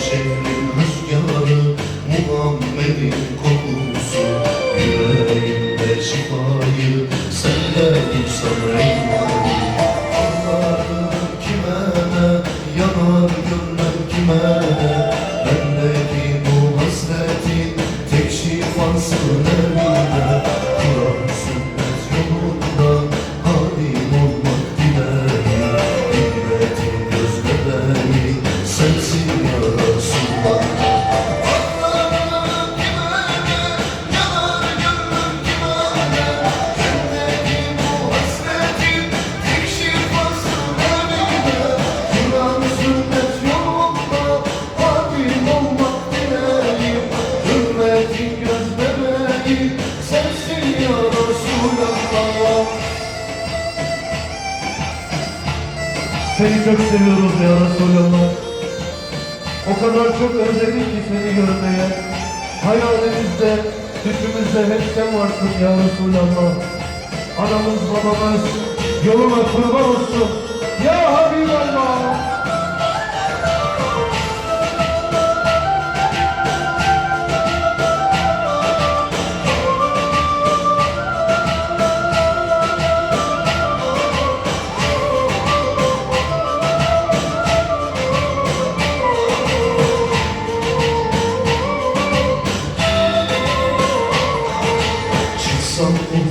şehrin rüzgarı Muhammed'in kokusu Yüreğimde şifayı Sende bulsam eyvahı Allah'ım kime ne Yanar gönlüm kime ne Seni çok seviyoruz ya Resulallah. O kadar çok özledik ki seni görmeye. Hayalimizde, düşümüzde hep sen varsın ya Resulallah. Anamız babamız yoluna kurban olsun. Ya Habiballah.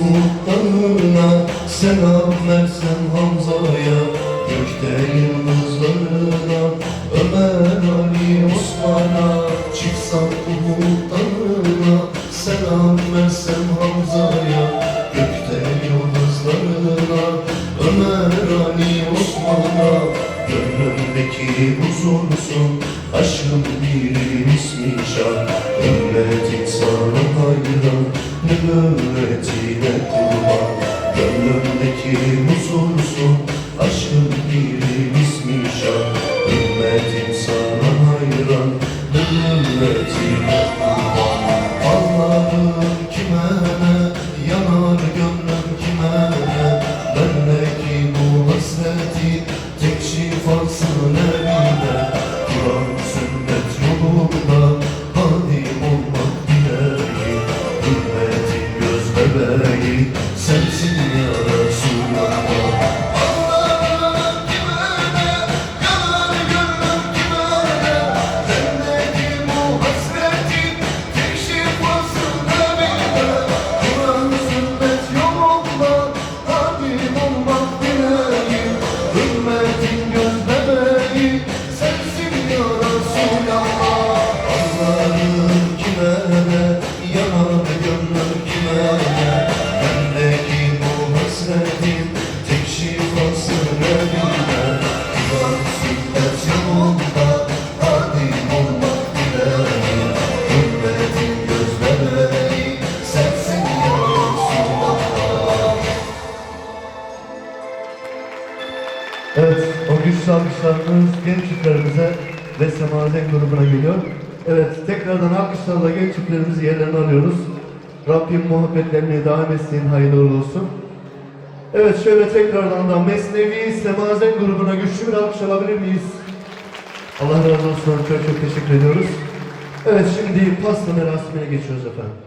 Umutlarına Selam versem Hamza'ya Gökte yıldızlarına Ömer Ali Osman'a Çıksam umutlarına Huzursun Aşkım bir ismi şah? Ümmetin sana hayran Nübüvvetine kurban? Gönlümdeki huzursun Aşkım bir ismi şah? Ümmetin sana hayran Nübüvvetine bebeği Sensin güçlü alkışlarımız genç çiftlerimize ve Semazen grubuna geliyor. Evet, tekrardan alkışlarla genç çiftlerimizi yerlerine alıyoruz. Rabbim muhabbetlerini devam etsin, hayırlı olsun. Evet, şöyle tekrardan da Mesnevi Semazen grubuna güçlü bir alkış alabilir miyiz? Allah razı olsun, çok çok teşekkür ediyoruz. Evet, şimdi pasta merasimine geçiyoruz efendim.